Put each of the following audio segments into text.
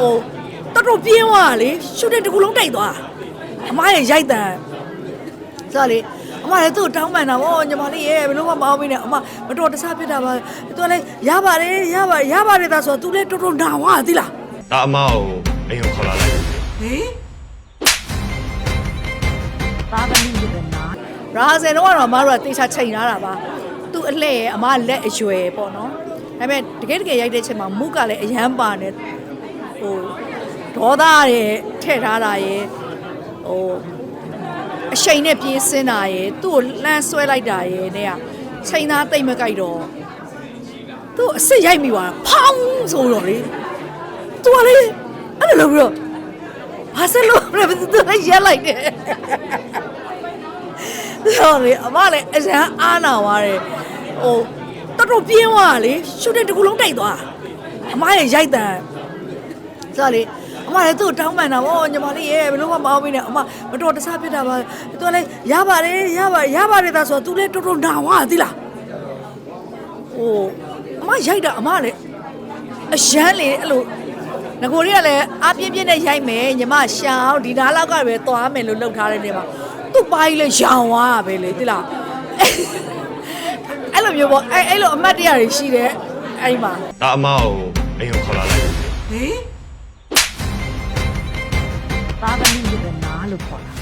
ဟိုတော်တော်ပြင်းသွားတာလေရှုတဲ့တစ်ခုလုံးတိုက်သွားအမရဲ့ရိုက်တန်ဆိုတော့လေအမလည်းသူ့ကိုတောင်းပန်တာဗောညီမလေးရဲ့ဘယ်လို့မှမအောင်မင်းနဲ့အမမတော်တဆဖြစ်တာပါသူကလည်းရပါတယ်ရပါရပါတယ်ဒါဆိုတော့ तू လည်းတော်တော်နာဝါသီလားဒါအမကိုအိမ်ကိုခေါ်လာလိုက်ဟေးသားသမီးတွေနာရာဇယ်တော့ကတော့အမတို့ကတေချာချိန်ထားတာပါသူ့အလှဲ့ရဲ့အမလက်အရွယ်ပေါ့နော်ဒါပေမဲ့တကယ်တကယ်ရိုက်တဲ့အချိန်မှာမုကလည်းအရန်ပါနေ ဟိုဒေါသရဲ့ထည့်ထားတာရဲ့ဟိုအရှိန်နဲ့ပြေးစင်းတာရဲ့သူ့ကိုလှမ်းဆွဲလိုက်တာရဲ့နဲ့ကချိန်သားတိတ်မကြိုက်တော့သူ့အစ်စ်ရိုက်မိသွားတာဖောင်းဆိုတော့လေသူကလေအဲ့လိုလုပ်ပြီးတော့ဘာစလို့လဲသူကရက်လိုက်တယ်ဆိုလေအမလည်းအရန်အားနာသွားတယ်ဟိုတော်တော်ပြင်းသွားတာလေရှုတဲ့တစ်ခုလုံးတိုက်သွားအမရဲ့ရိုက်တန် ဆိုလေအမလည်းသူ့ကိုတောင်းပန်တာဗောညီမလေးရဲ့ဘယ်လို့မှမအောင်မင်းနဲ့အမမတော်တဆဖြစ်တာပါသူကလည်းရပါတယ်ရပါရပါတယ်ဒါဆိုတော့ तू လည်းတော်တော်နာသွားသီလားဟိုအမရိုက်တာအမလည်းအရန်လေအဲ့လိုငကိုရီကလည်းအပြင်းပြင်းနဲ့ရိုက်မယ်ညီမရှောင်းဒီနားလောက်ကပဲသွားမယ်လို့လှုပ်ထားတဲ့နေမှာသူ့ပိုင်းလဲရောင်သွားတာပဲလေသိလားအဲ့လိုမျိုးပေါ့အဲ့အဲ့လိုအမတ်တရားတွေရှိတယ်အဲ့ဒီမှာဒါအမကိုအိမ်ကိုခေါ်လာလိုက်ဟေး ခေါ်တာ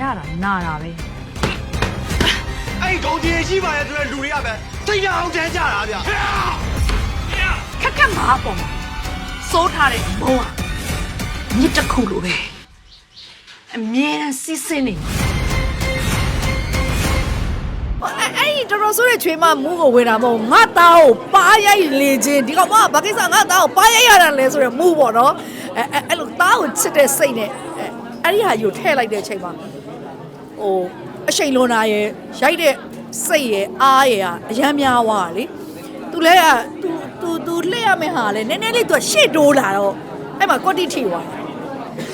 ရတာနာတာပဲအဲ့ဒီကောင်ကြီးရှိပါရဲ့ဆိုတဲ့လူတွေကပဲသိရအောင်တန်းကြတာဗျာခက်ခက်မှာပေါ့မှာစိုးထားတဲ့ဘုံကမြစ်တစ်ခုလိုပဲအမြဲတမ်းစီးဆင်းနေအဲ့အဲ့ဒီတော်တော်ဆိုးတဲ့ချွေးမမူးကိုဝင်တာမဟုတ်ငါသားကိုပါရိုက်လေခြင်းဒီကောင်မဘာကိစ္စငါသားကိုပါရိုက်ရတာလဲဆိုရယ်မူးပေါ့နော်အဲအဲ့အဲ့လိုသားကိုချစ်တဲ့စိတ်နဲ့ အဲ့အဲ့ဒီဟာယူထည့်လိုက်တဲ့အချိန်မှာဟိုအချိန်လွန်တာရဲ့ရိုက်တဲ့စိတ်ရဲ့အားရဲ့ကအယမ်းများသွားတာလေသူလဲကသူသူသူလှည့်ရမယ့်ဟာလဲနည်းနည်းလေးသူကရှေ့တိုးလာတော့အဲ့မှာကွက်တိထိသွားတယ်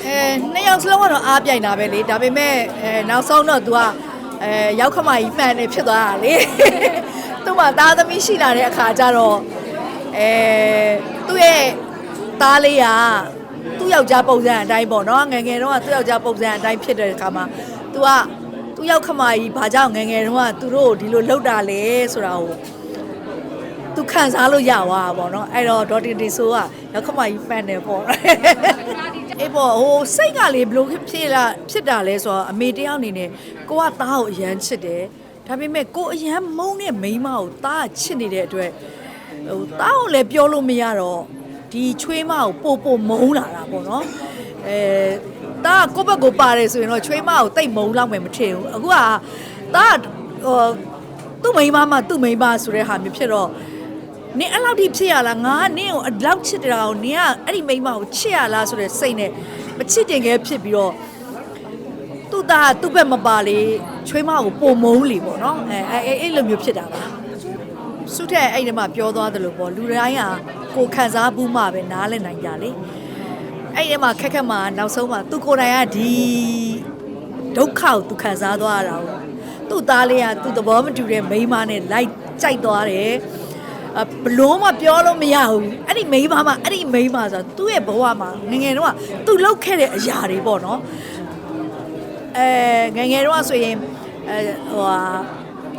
အဲနှစ်ယောက်စလုံးကတော့အားပြိုင်တာပဲလေဒါပေမဲ့အဲနောက်ဆုံးတော့ तू ကအဲရောက်ခမကြီးမှန်နေဖြစ်သွားတာလေသူ့မှာသားသမီးရှိလာတဲ့အခါကျတော့အဲသူ့ရဲ့သားလေးက သူ့ယောက်ျားပုံစံအတိုင်းပေါ့နော်ငယ်ငယ်တုန်းကသူ့ယောက်ျားပုံစံအတိုင်းဖြစ်တဲ့အခါမှာ तू ကသူ့ရောက်ခမကြီးဘာကြောင့်ငယ်ငယ်တုန်းကသူတို့ကိုဒီလိုလှုပ်တာလဲဆိုတာကိုသူခံစားလို့ရသွားတာပေါ့နော်အဲ့တော့ဒေါ်တင်တင်ဆိုကရောက်ခမကြီးဖန်တယ်ပေါ့အေးပေါ့ဟိုစိတ်ကလေဘလို့ဖြစ်လာဖြစ်တာလဲဆိုတော့အမေတယောက်အနေနဲ့ကိုကသားကိုအရန်ချစ်တယ်ဒါပေမဲ့ကိုအရန်မုန်းတဲ့မိန်းမကိုသားကချစ်နေတဲ့အတွက်ဟိုသားကိုလည်းပြောလို့မရတော့ ဒီချွေးမကိုပို့ပို့မုန်းလာတာပေါ့နော်အဲသားကကိုယ့်ဘက်ကိုပါတယ်ဆိုရင်တော့ချွေးမကိုတိတ်မုန်းလောက်မယ်မထင်ဘူးအခုကသားကဟိုသူ့မိန်းမမှသူ့မိန်းမဆိုတဲ့ဟာမျိုးဖြစ်တော့နင်အဲ့လောက်ထိဖြစ်ရလားငါကနင့်ကိုအလောက်ချစ်တာကိုနင်ကအဲ့ဒီမိန်းမကိုချစ်ရလားဆိုတဲ့စိတ်နဲ့မချစ်တင်ခဲဖြစ်ပြီးတော့သူ့သားကသူ့ဘက်မပါလေချွေးမကိုပုံမုံလေပေါ့နော်အဲအဲအဲ့လိုမျိုးဖြစ်တာပါ စုထက်အဲ့ဒီမှာပြောသွားသလိုပေါ့လူတိုင်းကကိုယ်ခံစားဘူးမှပဲနားလည်နိုင်ကြလေအဲ့ဒီမှာခက်ခက်မှာနောက်ဆုံးမှာသူကိုယ်တိုင်ကဒီဒုက္ခကိုသူခံစားသွားရတာကိုသူ့သားလေးကသူ့သဘောမတူတဲ့မိန်းမနဲ့လိုက်ကြိုက်သွားတယ်အဘလို့မှပြောလို့မရဘူးအဲ့ဒီမိန်းမမှအဲ့ဒီမိန်းမဆိုတော့သူ့ရဲ့ဘဝမှာငယ်ငယ်တော့ကသူလုပ်ခဲ့တဲ့အရာတွေပေါ့နော်အဲငယ်ငယ်တော့ကဆိုရင်အဲဟိုဟာ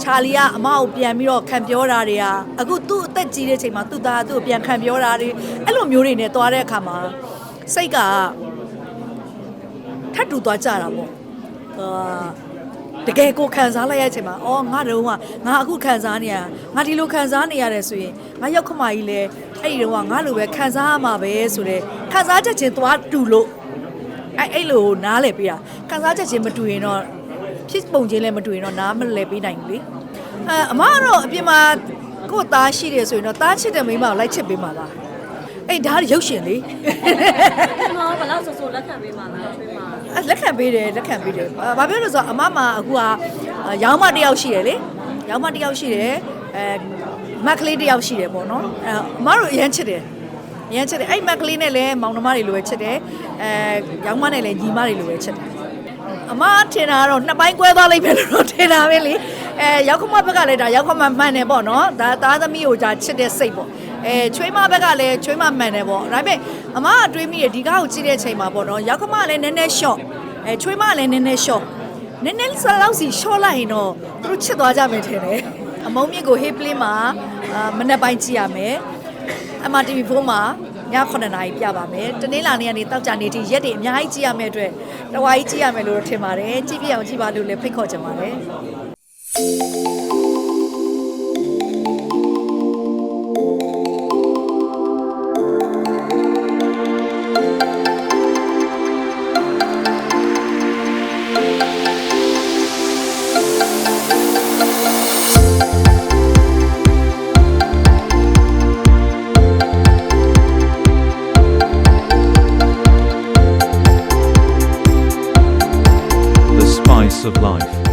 ချာလီကအမကိုပြန်ပြီးတော့ခံပြောတာတွေကအခုသူ့အသက်ကြီးတဲ့အချိန်မှာသူ့သားကသူ့ကိုပြန်ခံပြောတာတွေအဲ့လိုမျိုးတွေနဲ့တွားတဲ့အခါမှာစိတ်ကထပ်တူသွားကြတာပေါ့အာတကယ်ကိုခံစားလိုက်ရတဲ့အချိန်မှာအော်ငါတုံးကငါအခုခံစားနေရငါဒီလိုခံစားနေရတယ်ဆိုရင်ငါရောက်ခမကြီးလဲအဲ့ဒီတုန်းကငါလိုပဲခံစားရမှာပဲဆိုတော့ခံစားချက်ချင်းသွားတူလို့အဲ့အဲ့လိုနားလဲပေးတာခံစားချက်ချင်းမတူရင်တော့ ဖြစ်ပုံချင်းလည်းမတူရင်တော့နားမလဲပေးနိုင်ဘူးလေအဲအမကတော့အပြင်မှာကို့သားရှိတယ်ဆိုရင်တော့သားချစ်တဲ့မိန်းမကိုလိုက်ချစ်ပေးမှာပါအဲ့ဒါရုပ်ရှင်လေကျွန်တော်ဘယ်လောက်ဆိုဆိုလက်ခံပေးမှာလားပေးမှာအဲလက်ခံပေးတယ်လက်ခံပေးတယ်ဘာဘာဖြစ်လို့လဲဆိုတော့အမမအခုကရောင်းမတစ်ယောက်ရှိတယ်လေရောင်းမတစ်ယောက်ရှိတယ်အဲမက်ကလေးတစ်ယောက်ရှိတယ်ပေါ့နော်အဲအမတို့အရန်ချစ်တယ်အရန်ချစ်တယ်အဲ့မက်ကလေးနဲ့လည်းမောင်နှမတွေလိုပဲချစ်တယ်အဲရောင်းမနဲ့လည်းညီမတွေလိုပဲချစ်တယ် အမထင်တာကတော့နှစ်ပိုင်းကွဲသွားလိမ့်မယ်လို့တော့ထင်တာပဲလေအဲရောက်ခမဘက်ကလည်းဒါရောက်ခမမှန်တယ်ပေါ့နော်ဒါသားသမီးကိုဒါချစ်တဲ့စိတ်ပေါ့အဲအဲချွေးမဘက်ကလည်းချွေးမမှန်တယ်ပေါ့ဒါပေမဲ့အမကတွေးမိတယ်ဒီကားကိုကြည့်တဲ့အချိန်မှာပေါ့နော်ရောက်ကမလည်းနည်းနည်း short အဲချွေးမလည်းနည်းနည်း short နည်းနည်းစလောက်စီ short လိုက်ရင်တော့သူတို့ချစ်သွားကြမယ်ထင်တယ်အမုံမြင့်ကို hey play မှာအာမနေ့ပိုင်းကြည့်ရမယ် MRTV4 မှာ ည9:00နာရီပြပါမယ်တနင်္လာနေ့ကနေတောက်ကြနေ့ထိရက်တွေအများကြီးကြည့်ရမယ့်အတွက်တဝါကြီးကြည့်ရမယ်လို့ထင်ပါတယ်ကြည့်ပြအောင်ကြည့်ပါလို့လည်းဖိတ်ခေါ်ချင်ပါတယ်။ of life.